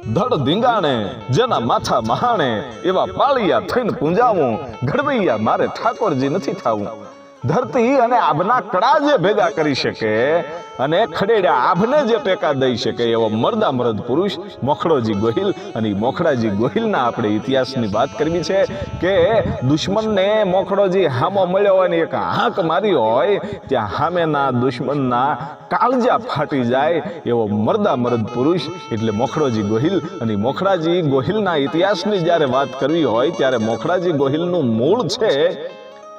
ધડ ધીંગાણે જેના માથા મહાણે એવા પાળિયા થઈને પૂંજાવું ઘડવૈયા મારે ઠાકોરજી નથી થાવું. ધરતી અને આભના કડા જે ભેગા કરી શકે અને ખડેડા આભને જે ટેકા દઈ શકે એવો મરદા મરદ પુરુષ મોખડોજી ગોહિલ અને મોખડાજી ગોહિલના આપણે ઇતિહાસની વાત કરવી છે કે દુશ્મનને મોખડોજી હામો મળ્યો હોય એક હાંક મારી હોય, ત્યાં સામેના દુશ્મનના કાળજા ફાટી જાય એવો મરદા મરદ પુરુષ એટલે મોખડોજી ગોહિલ અને મોખડાજી ગોહિલના ઇતિહાસની જ્યારે વાત કરવી હોય ત્યારે મોખડાજી ગોહિલનું મૂળ છે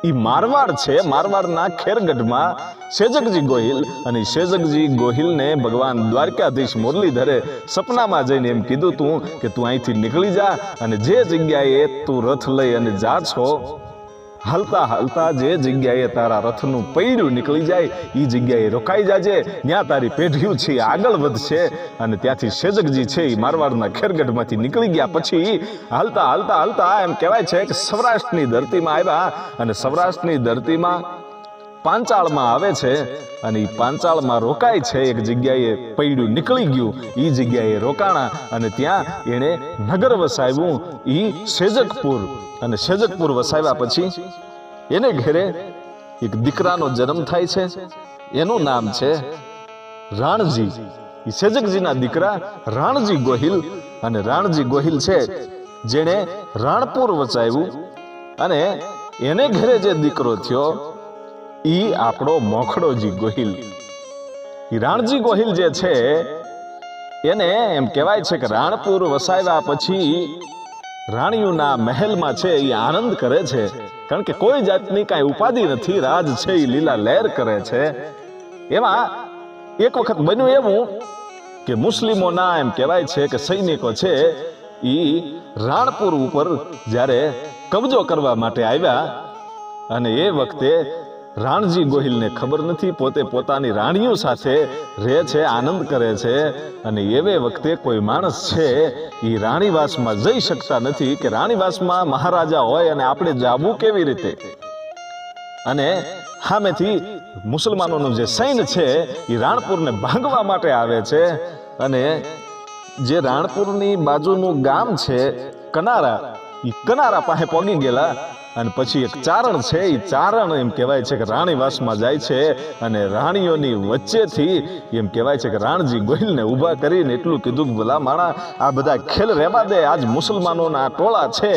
ઈ મારવાડ છે, મારવાડના ખેરગઢમાં શેજકજી ગોહિલ અને શેજકજી ગોહિલને ભગવાન દ્વારકાધીશ મુરલીધરે સપનામાં જઈને એમ કીધું તું કે તું અહીંથી નીકળી જા અને જે જગ્યાએ તું રથ લઈ અને જા છો હાલતા હાલતા જે જગ્યાએ તારા રથનું પૈડું નીકળી જાય એ જગ્યાએ રોકાઈ જાજે. ત્યાં તારી પેઢીયું છે આગળ વધશે. અને ત્યાંથી સેજકજી છે એ મારવાડના ખેરગઢમાંથી નીકળી ગયા પછી હાલતા હાલતા હાલતા એમ કહેવાય છે કે સૌરાષ્ટ્રની ધરતીમાં આવ્યા. અને સૌરાષ્ટ્રની ધરતીમાં પાંચાળમાં આવે છે અને એ પાંચાળમાં રોકાય છે. એક જગ્યાએ પૈડું નીકળી ગયું એ જગ્યાએ રોકાણા અને ત્યાં એણે નગર વસાવ્યું એ સેજકપુર. અને સેજકપુર વસાવ્યા પછી એને ઘેરે એક દીકરાનો જન્મ થાય છે. એનું નામ છે રાણજી. એ સેજકજીના દીકરા રાણજી ગોહિલ. અને રાણજી ગોહિલ છે જેણે રાણપુર વચાવ્યું અને એને ઘરે જે દીકરો થયો ઈ આપણો મોખડોજી ગોહિલ. રાણજી ગોહિલ જે છે, એને એમ કહેવાય છે કે રાણપુર વસાવ્યા પછી રાણીઓના મહેલમાં છે એ આનંદ કરે છે. કારણ કે કોઈ જાતની કાંઈ ઉપાધિ નથી, રાજ છે એ લીલા લહેર કરે છે. એમાં એક વખત બન્યું એવું કે મુસ્લિમોના એમ કહેવાય છે કે સૈનિકો છે એ રાણપુર ઉપર જ્યારે કબજો કરવા માટે આવ્યા અને એ વખતે રાણજી ગોહિલને ખબર નથી, પોતે પોતાની રાણીઓ સાથે રહે છે, આનંદ કરે છે અને એવે વખતે કોઈ માણસ છે એ રાણીવાસમાં જઈ શકતા નથી કે રાણીવાસમાં મહારાજા હોય અને આપણે જાવું કેવી રીતે? અને સામેથી મુસલમાનોનું જે સૈન્ય છે એ રાણપુરને ભાંગવા માટે આવે છે અને જે રાણપુરની બાજુનું ગામ છે, કનારા એ કનારા પાસે પહોંચી ગયેલા અને પછી એક ચારણ છે એ ચારણ એમ કહેવાય છે કે રાણીવાસમાં જાય છે અને રાણીઓની વચ્ચેથી એમ કહેવાય છે કે રાણજી ગોહિલને ઊભા કરીને એટલું કીધું કે, ભલા માણા, આ બધા ખેલ રહેવા દે, આજ મુસલમાનોના ટોળા છે.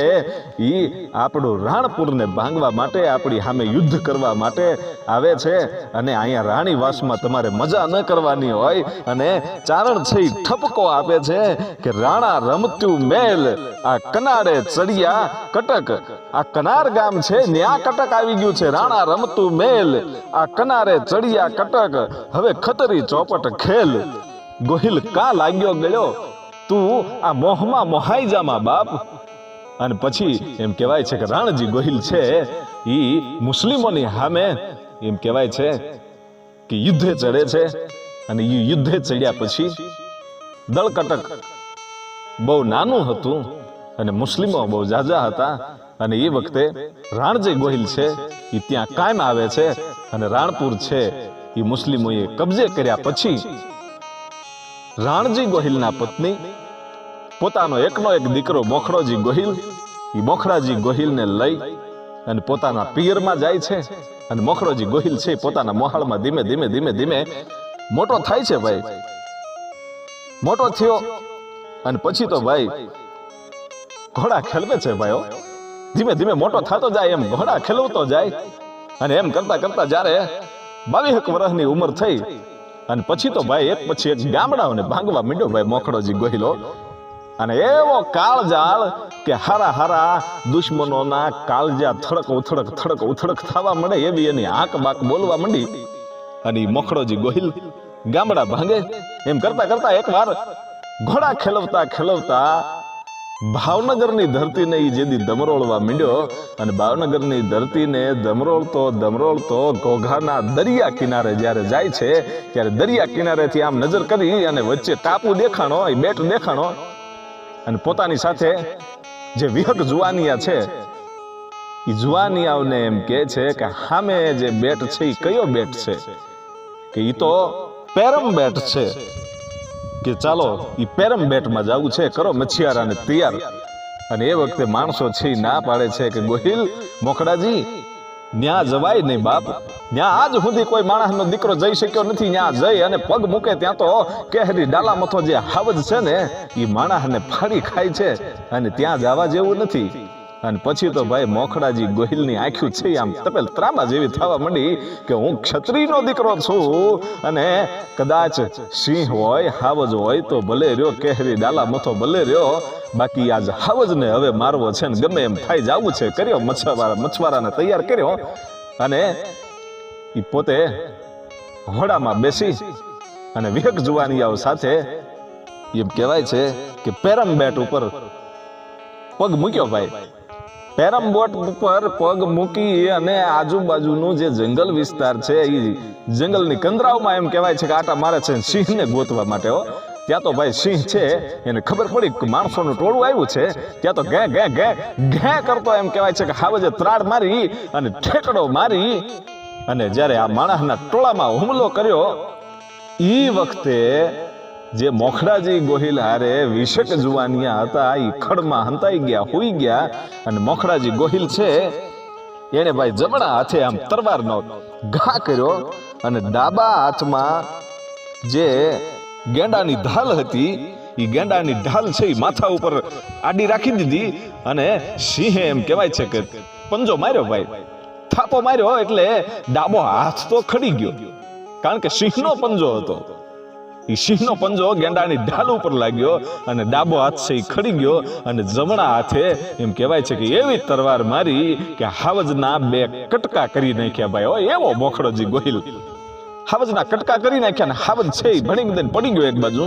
એ આપણું રાણપુરને ભાંગવા માટે, આપણી સામે યુદ્ધ કરવા માટે આવે છે અને અહીંયા રાણીવાસમાં તમારે મજા ન કરવાની હોય અને ચારણ છે એ ઠપકો આપે છે કે, રાણા રમતું મેલ આ કનારે ચડિયા કટક. આ કનાર ગામ છે, ન્યા કટક આવી ગયું છે, રાણા રમતું મેલ. આ કનારે ચડિયા કટક. હવે ખતરી ચોપટ ખેલ. ગોહિલ કા લાગ્યો ગયો તું આ મોહમાં મોહાઈ જામાં બાપ. અને પછી એમ કહેવાય છે કે રાણજી ગોહિલ છે એ મુસ્લિમોની સામે એમ કહેવાય છે કે યુદ્ધે ચડે છે. અને એ યુદ્ધે ચડ્યા પછી દળકટક બહુ નાનું હતું. અને મુસ્લિમો બહુ જાજા હતા. અને એ વખતે રાણજે ગોહિલ છે એ ત્યાં કાયમ આવે છે અને રાણપુર છે એ મુસ્લિમોએ કબજે કર્યા પછી રાણજી ગોહિલના પત્ની, પોતાનો એકનો એક દીકરો મોખડોજી ગોહિલ એ મોખરાજી ગોહિલને લઈ અને પોતાના પિયરમાં જાય છે. અને મોખડોજી ગોહિલ છે પોતાના મોહાળમાં ધીમે ધીમે ધીમે ધીમે મોટો થાય છે ભાઈ. મોટો થયો અને પછી તો ભાઈ ઘોડા ખેલવે છે ભાઈઓ. ધીમે ધીમે મોટો થતો જાય એમ ઘોડા ખેલવતો જાય. અને એમ કરતા કરતા જ્યારે બાવીસ વર્ષની ઉંમર થઈ અને પછી તો ભાઈ એક પછી એક ગામડાઓને ભાંગવા માંડ્યો ભાઈ મોખડોજી ગોહિલો. અને એવો કાળજાળ કે હારા હારા દુશ્મનોના કાળજા થડક ઉથડક થડક ઉથડક થવા મળે એવી એની આંક બાક બોલવા માંડી. અને મોખડોજી ગોહિલ ગામડા ભાંગે. એમ કરતા કરતા એકવાર ઘોડા ખેલવતા ખેલવતા ભાવનગરની ધરતીને એ જેદી દમરોળવા માંડ્યો અને ભાવનગરની ધરતીને દમરોળતો દમરોળતો ઘોઘાના દરિયા કિનારે જ્યારે જાય છે, ત્યારે દરિયા કિનારેથી આમ નજર કરી અને વચ્ચે ટાપુ દેખાણો એ બેટ દેખાણો અને પોતાની સાથે જે વિહક જુવાનિયા છે એ જુવાનિયાઓને એમ કહે છે કે સામે જે બેટ છે એ કયો બેટ છે? કે એ તો પેરમ બેટ છે. કે ચાલો, ઈ પેરમ બેટમાં જવું છે, કરો મચ્છિયારાને તૈયાર. અને એ વખતે માણસો છે ના પાડે છે કે ગોહિલ, મોખડાજી, ન્યા જવાય નહીં બાપ. ન્યા આજ સુધી કોઈ માણસનો દીકરો જઈ શક્યો નથી, ન્યા જઈ અને પગ મૂકે ત્યાં તો કેહરી ડાલા મથો જે હાવજ છે ને એ માણસને ફાડી ખાય છે અને ત્યાં જવા જેવું નથી. અને પછી તો ભાઈ મોખડાજી ગોહિલની આંખ્યું છે આમ તપેલ ત્રામા જેવી થવા માંડી કે હું ક્ષત્રિયનો દીકરો છું અને કદાચ સિંહ હોય, હાવજ હોય તો ભલે રહ્યો, કેહરી ડાલા મથો ભલે રહ્યો, બાકી આજ હાવજને હવે મારવો છે ને ગમે એમ થાય જવું છે. કર્યો મચ્છવારા મચ્છવારાને તૈયાર કર્યો અને એ પોતે ઘોડામાં બેસી અને વિહક જુવાનિયાઓ સાથે એમ કહેવાય છે કે પેરમ બેટ ઉપર પગ મૂક્યો ભાઈ. પેરમ બોટ ઉપર પગ મૂકી અને આજુબાજુનું જે જંગલ વિસ્તાર છે, એ જંગલની કંદરાઓમાં એમ કહેવાય છે કે આટા મારે છે સિંહને ગોતવા માટે, હો. ત્યાં તો ભાઈ સિંહ છે, એને ખબર પડી કે માણસોનું ટોળું આવ્યું છે. ત્યાં તો ઘે ઘે ઘે ઘે કરતો એમ કહેવાય છે કે હાવજે ત્રાડ મારી અને ઠેકડો મારી. અને જ્યારે આ માણસના ટોળામાં હુમલો કર્યો એ વખતે જે મોખડાજી ગોહિલ હારે વિશેક જુવાનિયા હતા એ ખડમાં હંતાઈ ગયા, હોઈ ગયા અને મોખડાજી ગોહિલ છે, એને ભાઈ જમણા હાથે આમ તરવારનો ઘા કર્યો અને ડાબા હાથમાં જે ગેંડાની ઢાલ હતી એ ગેંડાની ઢાલ છે એ માથા ઉપર આડી રાખી દીધી અને સિંહે એમ કહેવાય છે કે પંજો માર્યો ભાઈ. થાપો માર્યો એટલે ડાબો હાથ તો ખડી ગયો. કારણ કે સિંહનો પંજો હતો. સિંહનો પંજો ગેંડાની ઢાલ ઉપર લાગ્યો અને ડાબો હાથ છે ઈ ખડી ગયો અને જમણા હાથે એમ કહેવાય છે કે એવી તરવાર મારી કે હાવજના બે કટકા કરી નાખ્યા ભાઈ. ઓ એવો મોખડોજી ગોહિલ. હાવજના કટકા કરી નાખ્યા ને હાવજ છે ભણી દઈને પડી ગયો એક બાજુ.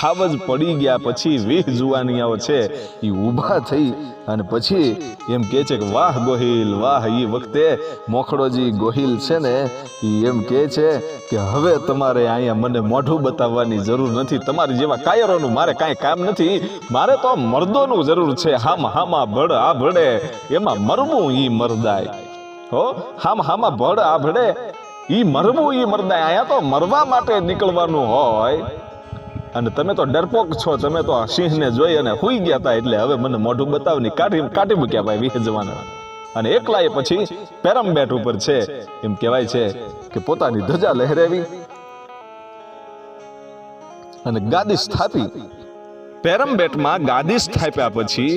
હાવજ પડી ગયા પછી વીહ જુવાનિયાઓ છે એ ઊભા થઈ અને પછી એમ કહે છે કે, વાહ ગોહિલ, વાહ એ વખતે મોખડોજી ગોહિલ છે ને એ એમ કે છે કે, હવે તમારે અહીંયા મને મોઢું બતાવવાની જરૂર નથી. તમારી જેવા કાયરોનું મારે કાંઈ કામ નથી. મારે તો મર્દોનું જરૂર છે. હામ, હામા ભડ, આ ભડે. એમાં મરવું ઈ મરદાય. હો? હામ, હામા ભડ, આ ભડે. ઈ મરવું ઈ મરદાય. અહીંયા તો મરવા માટે નીકળવાનું હોય. અને તમે તો ડરપોક છો, તમે તો સિંહને જોઈ અને હુઈ ગયા હતા એટલે હવે મને મોઢું બતાવની કાઢી કાઢી મૂક્યા ભાઈ વિહે જવાના અને એકલા એ પછી પેરમબેટ ઉપર છે. એમ કહેવાય છે કે પોતાની ધજા લહેરાવી અને ગાદી સ્થાપી. પેરમબેટમાં ગાદી સ્થાપ્યા પછી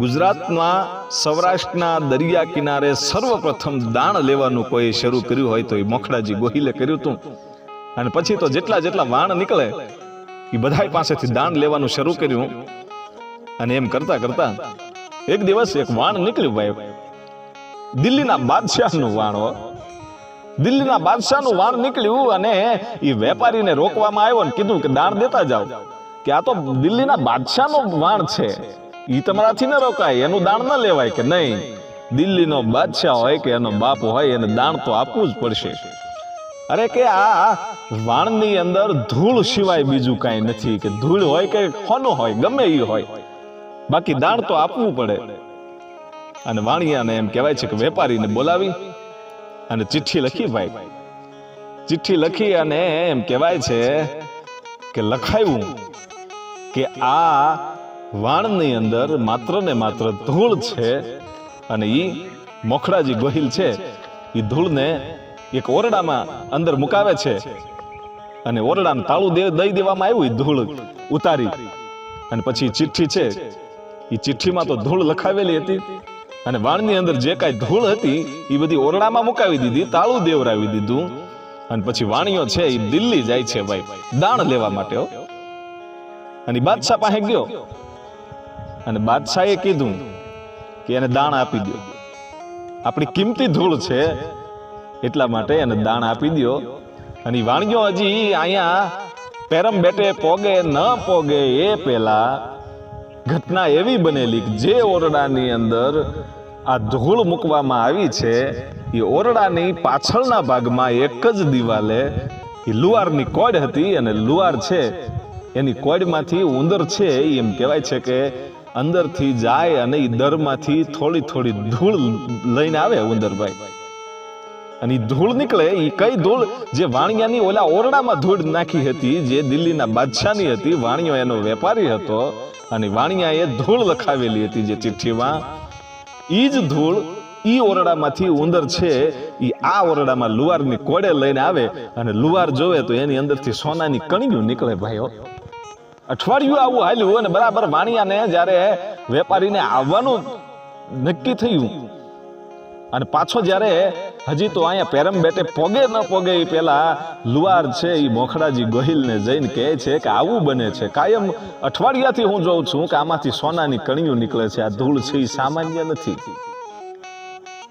ગુજરાતમાં સૌરાષ્ટ્રના દરિયા કિનારે સર્વપ્રથમ દાણ લેવાનું કોઈ શરૂ કર્યું હોય તો એ મોખડાજી ગોહિલે કર્યું હતું અને પછી તો જેટલા જેટલા વાણ નીકળે એ બધા પાસેથી દાન લેવાનું શરૂ કર્યું. અને એમ કરતા કરતા એક દિવસ એક વાણ નીકળ્યું ભાઈ. દિલ્હીના બાદશાહનું વાણ દિલ્હીના બાદશાહનું વાણ નીકળ્યું અને એ વેપારીને રોકવામાં આવ્યો ને કીધું કે દાણ દેતા જાઓ. કે આ તો દિલ્હીના બાદશાહનું વાણ છે. એ તમારાથી ન રોકાય, એનું દાણ ન લેવાય કે નહીં. દિલ્હીનો બાદશાહ હોય કે એનો બાપ હોય, એને દાણ તો આપવું જ પડશે. અરે કે આ વાણની અંદર ધૂળ સિવાય બીજું કાંઈ નથી, કે ધૂળ હોય કે ખોનું હોય, ગમે એ હોય. બાકી દાણ તો આપવું પડે. અને વાણિયાને એમ કહેવાય છે કે વેપારીને બોલાવી અને ચિઠ્ઠી લખી ભાઈ. ચિઠ્ઠી લખી અને એમ કહેવાય છે કે લખાયું કે આ વાણની અંદર માત્ર ને માત્ર ધૂળ છે અને એ મોખડાજી ગોહિલ છે. એ ધૂળને એક ઓરડામાં અંદર મુકાવે છે. અને ઓરડાને તાળું દઈ દેવામાં આવ્યું ધૂળ ઉતારી. અને પછી ચિઠ્ઠી છે. એ ચિઠ્ઠીમાં તો ધૂળ લખાવેલી હતી. અને વાણની અંદર જે કાંઈ ધૂળ હતી એ બધી ઓરડામાં મુકાવી દીધી, તાળું દેવરાવી દીધું. અને પછી વાણીઓ છે એ દિલ્હી જાય છે ભાઈ, દાણ લેવા માટે અને બાદશાહ પાસે ગયો. અને બાદશાહે કીધું કે એને દાણ આપી દો આપણી કિંમતી ધૂળ છે. એટલા માટે એને દાણ આપી દો અને ઈ વાણિયો હજી અહીંયા પેરમ બેટે પોગે, ન પોગે એ પેલા ઘટના એવી બનેલી કે જે ઓરડાની અંદર આ ધૂળ મૂકવામાં આવી છે, એ ઓરડાની પાછળના ભાગમાં એક જ દિવાલે એ લુવારની કોડ હતી અને લુવાર છે. એની કોડમાંથી ઉંદર છે, એમ કહેવાય છે કે અંદરથી જાય અને એ દરમાંથી થોડી થોડી ધૂળ લઈને આવે ઉંદરભાઈ. અને ધૂળ નીકળે એ કઈ ધૂળ? જે વાણિયાની ઓલા ઓરડામાં ધૂળ નાખી હતી, જે દિલ્હીના બાદશાહની હતી વાણિયો એનો વેપારી હતો અને વાણિયાએ ધૂળ લખાવેલી હતી જે ચિઠ્ઠીમાં એ જ ધૂળ ઈ ઓરડામાંથી ઉંદર છે, ઈ આ ઓરડામાં લુવારની કોડે લઈને આવે અને લુવાર જોવે તો એની અંદરથી સોનાની કણિયું નીકળે ભાઈઓ. અઠવાડિયું આવું હાલ્યું અને બરાબર વાણિયાને જ્યારે વેપારીને આવવાનું નક્કી થયું અને પાછો જ્યારે હજી તો અહીંયા પેરમ બેટે પોગે ન પોગે એ પેલા લુવાર છે એ મોખડાજી ગોહિલને જઈને કહે છે કે આવું બને છે. કાયમ અઠવાડિયાથી હું જોઉં છું કે આમાંથી સોનાની કણીઓ નીકળે છે. આ ધૂળ છે એ સામાન્ય નથી.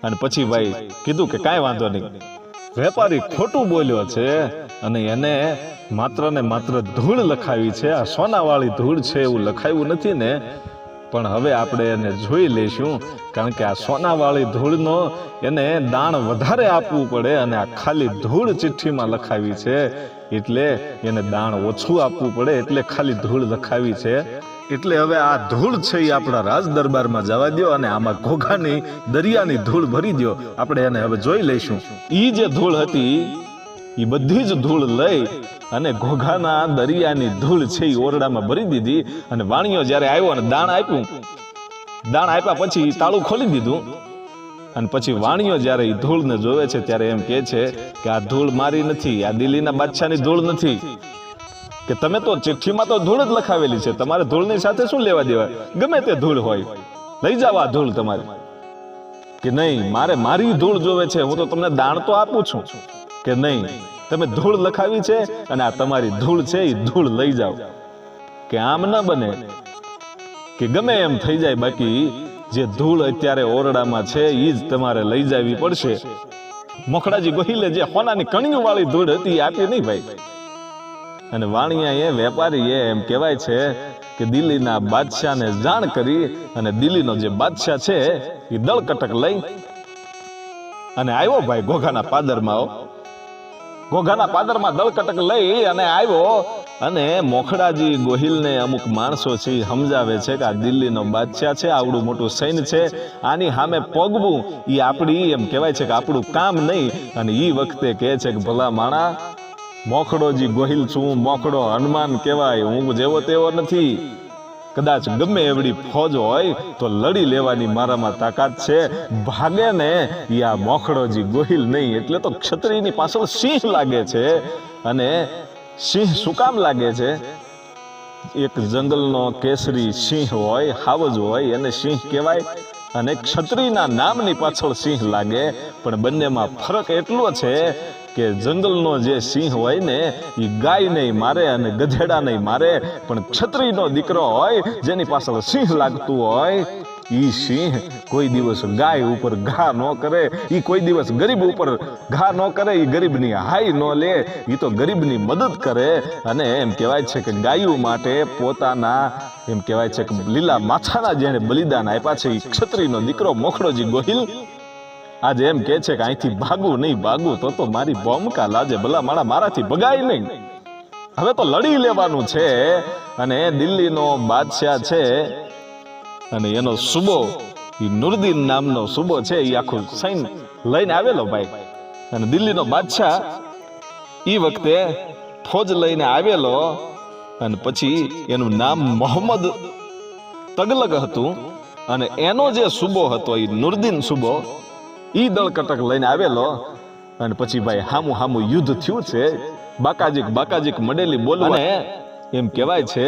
અને પછી ભાઈ કીધું કે કાંઈ વાંધો નહીં. વેપારી ખોટું બોલ્યો છે અને એને માત્ર ને માત્ર ધૂળ લખાવી છે. આ સોનાવાળી ધૂળ છે એવું લખાયું નથી ને પણ હવે આપણે એને જોઈ લઈશું, કારણ કે આ સોનાવાળી ધૂળનો એને દાણ વધારે આપવું પડે અને આ ખાલી ધૂળ ચિઠ્ઠીમાં લખાવી છે. એટલે એને દાણ ઓછું આપવું પડે, એટલે ખાલી ધૂળ લખાવી છે. એટલે હવે આ ધૂળ છે એ આપણા રાજ દરબારમાં જવા દો અને આમાં ઘોઘાની દરિયાની ધૂળ ભરી દો આપણે એને હવે જોઈ લઈશું. ઈ જે ધૂળ હતી એ બધી જ ધૂળ લઈ અને ઘોઘાના દરિયાની ધૂળ છે એ ઓરડામાં ભરી દીધી અને વાણિયો જ્યારે આવ્યો અને દાણ આપ્યું, દાણ આપ્યા પછી તાળું ખોલી દીધું. અને પછી વાણિયો જ્યારે એ ધૂળને જોવે છે ત્યારે એમ કહે છે કે આ ધૂળ મારી નથી, આ દિલ્હીના બાદશાહની ધૂળ નથી. કે તમે તો ચિઠ્ઠીમાં તો ધૂળ જ લખાવેલી છે, તમારે ધૂળની સાથે શું લેવા દેવા? ગમે તે ધૂળ હોય. લઈ જાવ આ ધૂળ તમારી. કે નહીં, મારે મારી ધૂળ જોવે છે, હું તો તમને દાણ તો આપું છું. કે નહીં? તમે ધૂળ લખાવી છે અને આ તમારી ધૂળ છે એ ધૂળ લઈ જાઓ. કે આમ ન બને, કે ગમે એમ થઈ જાય બાકી, જે ધૂળ અત્યારે ઓરડામાં છે એ જ તમારે લઈ જવી પડશે. મોખડાજી ગોહિલે જે હોનાની કણીઓ વાળી ધૂળ હતી આપી નહીં ભાઈ. અને વાણિયા એ વેપારી એ એમ કહેવાય છે કે દિલ્હીના બાદશાહને જાણ કરી અને દિલ્હીનો જે બાદશાહ છે એ દળકટક લઈ અને આવ્યો ભાઈ ઘોઘાના પાદરમાં, હો. ઘોઘાના પાદરમાં દળકટક લઈ અને આવ્યો. અને મોખડાજી ગોહિલને અમુક માણસો છે સમજાવે છે કે આ દિલ્હીનો બાદશાહ છે, આવડું મોટું સૈન્ય છે, આની સામે પગવું. એ આપણી એમ કહેવાય છે કે આપણું કામ નહીં. અને એ વખતે કહે છે કે, ભલા માણા, મોખડોજી ગોહિલ છું, મોખડો હનુમાન કહેવાય. હું જેવો તેવો નથી. કદાચ ગમે એવડી ફોજ હોય તો લડી લેવાની મારામાં તાકાત છે. ભાગે ને યા મોખડોજી ગોહિલ નહીં, એટલે તો ક્ષત્રિયની પાછળ સિંહ લાગે છે. અને સિંહ શું કામ લાગે છે? એક જંગલનો કેસરી સિંહ હોય, હાવજ હોય, એને સિંહ કહેવાય. અને ક્ષત્રિયના નામની પાછળ સિંહ લાગે. પણ બંનેમાં ફરક એટલો છે કે જંગલનો જે સિંહ હોય ને એ ગાય નહીં મારે અને ગધેડા નહીં મારે, પણ છત્રીનો દીકરો હોય, જેની પાછળ સિંહ લાગતું હોય, ઈ સિંહ કોઈ દિવસ ગાય ઉપર ઘા ન કરે, ઈ કોઈ દિવસ ગરીબ ઉપર ઘા ન કરે, ઈ ગરીબની હાઈ ન લે, ઈ તો ગરીબની મદદ કરે. અને એમ કહેવાય છે કે ગાયું માટે પોતાના, એમ કહેવાય છે કે લીલા માથાના જેણે બલિદાન આપ્યા છે, ઈ ક્ષત્રિયનો દીકરો મોખડોજી ગોહિલ આજે એમ કે છે કે અહીંથી ભાગવું નહીં, ભાગવું તો તો મારી બોમકા લાજે ભલા માણા મારાથી ભગાય નહીં. હવે તો લડી લેવાનું છે અને દિલ્હીનો બાદશાહ છે અને એનો સુબો એ નુરદીન નામનો સુબો છે એ આખું સૈન લઈને આવેલો ભાઈ. અને દિલ્હીનો બાદશાહ એ વખતે ફોજ લઈને આવેલો અને પછી એનું નામ મોહમ્મદ તગલક હતું અને એનો જે સુબો હતો એ નુરદીન સુબો ઈ દળકટક લઈને આવેલો. અને પછી ભાઈ હામું હામું યુદ્ધ થયું છે. બાકાજીક બાકાજીક મડેલી બોલવા. અને એમ કહેવાય છે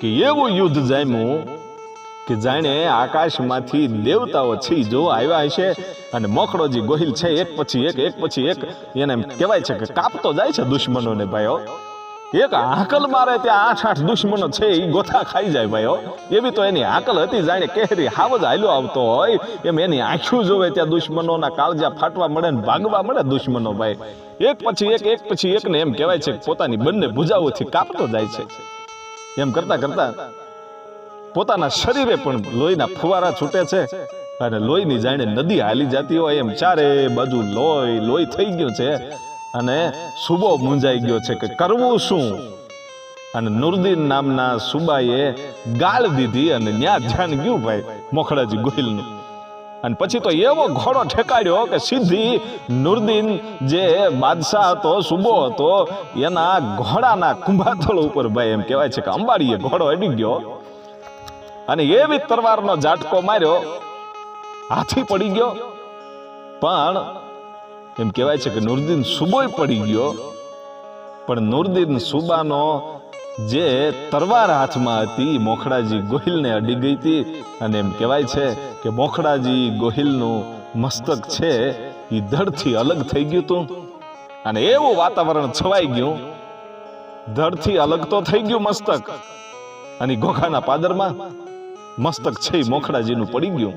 કે એવું યુદ્ધ જામ્યું કે જાણે આકાશમાંથી દેવતાઓ છે જો આવ્યા હશે અને મોખડોજી ગોહિલ છે, એક પછી એક એક પછી એક. એને એમ કહેવાય છે કે કાપતો જાય છે દુશ્મનોને ભાઈઓ. એક હાકલ મારે ત્યાં આઠ આઠ દુશ્મનો છે એ ગોથા ખાઈ જાય ભાઈઓ એવી તો એની હાકલ હતી, જાણે કેહરી હાવજ હાલ્યો આવતો હોય. એમ એની આંખ્યું જોવે ત્યાં દુશ્મનોના કાળજા ફાટવા મળે ને ભાગવા મળે દુશ્મનો ભાઈ. એક પછી એક એક પછી એકને એમ કહેવાય છે પોતાની બંને ભૂજાઓથી કાપતો જાય છે. એમ કરતા કરતા પોતાના શરીરે પણ લોહીના ફુવારા છૂટે છે અને લોહીની જાણે નદી હાલી જતી હોય એમ ચારે બાજુ લોહી લોહી થઈ ગયું છે. અને સુબો મૂંઝાઈ ગયો છે કે કરવું શું? અને નુરદીન નામના સુબાએ ગાળ દીધી અને ન્યા ધ્યાન ગયું ભાઈ મોખડાજી ગોહિલનું. અને પછી તો એવો ઘોડો ઠેકાડ્યો કે સીધી નુરદીન જે બાદશાહ હતો, સુબો હતો, એના ઘોડાના કુંભાથળ ઉપર ભાઈ એમ કહેવાય છે કે અંબાડીએ ઘોડો અડી ગયો અને એવી તરવારનો ઝાટકો માર્યો. હાથી પડી ગયો. પણ એમ કહેવાય છે કે નુરદીન સુબોય પડી ગયો. પણ નુરદીન સુબાનો જે તરવાર હાથમાં હતી, મોખડાજી ગોહિલને અડી ગઈ હતી અને એમ કહેવાય છે કે મોખડાજી ગોહિલનું મસ્તક છે એ ધડથી અલગ થઈ ગયું હતું. અને એવું વાતાવરણ છવાઈ ગયું. ધડથી અલગ તો થઈ ગયું મસ્તક. અને ઘોઘાના પાદરમાં મસ્તક છે મોખડાજીનું પડી ગયું.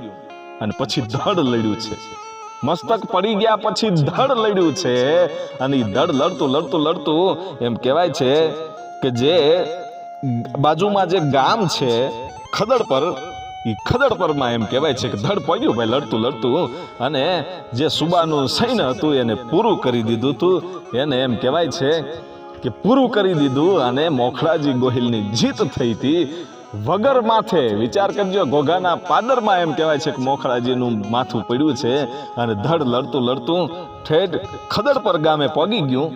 અને પછી ધડ લડ્યું છે. મસ્તક પડી ગયા પછી ધડ લડ્યું છે. અને એ ધડ લડતું લડતું લડતું એમ કહેવાય છે કે જે બાજુમાં જે ગામ છે, ખદડ પર, ઈ ખદડ પરમાં એમ કહેવાય છે કે ધડ પડ્યું ભાઈ, લડતું લડતું. અને જે સુબાનું સૈન્ય હતું એને પૂરું કરી દીધું હતું એને એમ કહેવાય છે કે પૂરું કરી દીધું અને મોખડાજી ગોહિલની જીત થઈ હતી વગર માથે વિચાર કરજો, ઘોઘાના પાદરમાં એમ કહેવાય છે કે મોખડાજીનું માથું પડ્યું છે અને ધડ લડતું લડતું ઠેઠ ખદડ પર ગામે પગી ગયું.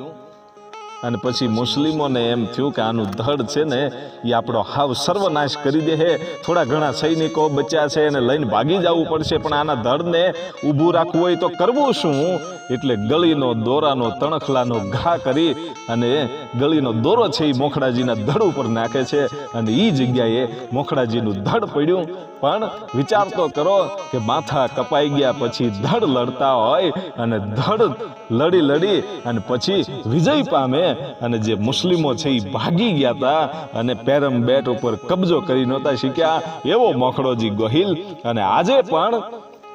અને પછી મુસ્લિમોને એમ થયું કે આનું ધડ છે ને એ આપણો હાવ સર્વનાશ કરી દે હે. થોડા ઘણા સૈનિકો બચ્યા છે એને લઈને ભાગી જવું પડશે, પણ આના ધડને ઊભું રાખવું હોય તો કરવું શું? એટલે ગળીનો દોરાનો, તણખલાનો ઘા કરી અને ગળીનો દોરો છે એ મોખડાજીના ધડ ઉપર નાખે છે અને એ જગ્યાએ મોખડાજીનું ધડ પડ્યું. પણ વિચાર તો કરો કે માથા કપાઈ ગયા પછી ધડ લડતા હોય અને ધડ લડી લડી અને પછી વિજય પામે અને જે મુસ્લિમો છે એ ભાગી ગયા હતા અને પેરમ બેટ ઉપર કબજો કરી નહોતા શીખ્યા એવો મોખડોજી ગોહિલ અને આજે પણ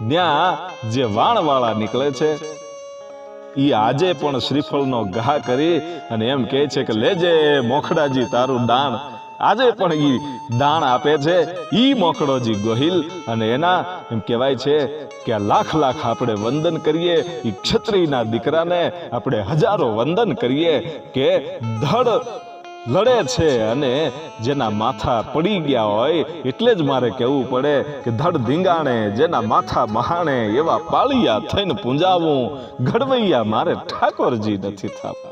ત્યાં જે વાણવાળા નીકળે છે, ઈ આજે પણ શ્રીફળનો ઘા કરી અને એમ કહે છે કે, લેજે મોખડાજી તારું દાણ આજે પણ ઈ દાણ આપે છે. ઈ મોકળોજી ગોહિલ અને એના એમ કહેવાય છે કે લાખ લાખ આપણે વંદન કરીએ, ઈ ક્ષત્રિયના દીકરાને આપણે હજારો વંદન કરીએ કે ધડ લડે છે અને જેના માથા પડી ગયા હોય એટલે જ મારે કહેવું પડે કે ધડ ધીંગાણે, જેના માથા મહાણે એવા પાળિયા થઈને પૂંજાવું. ઘડવૈયા મારે ઠાકોરજી નથી થતા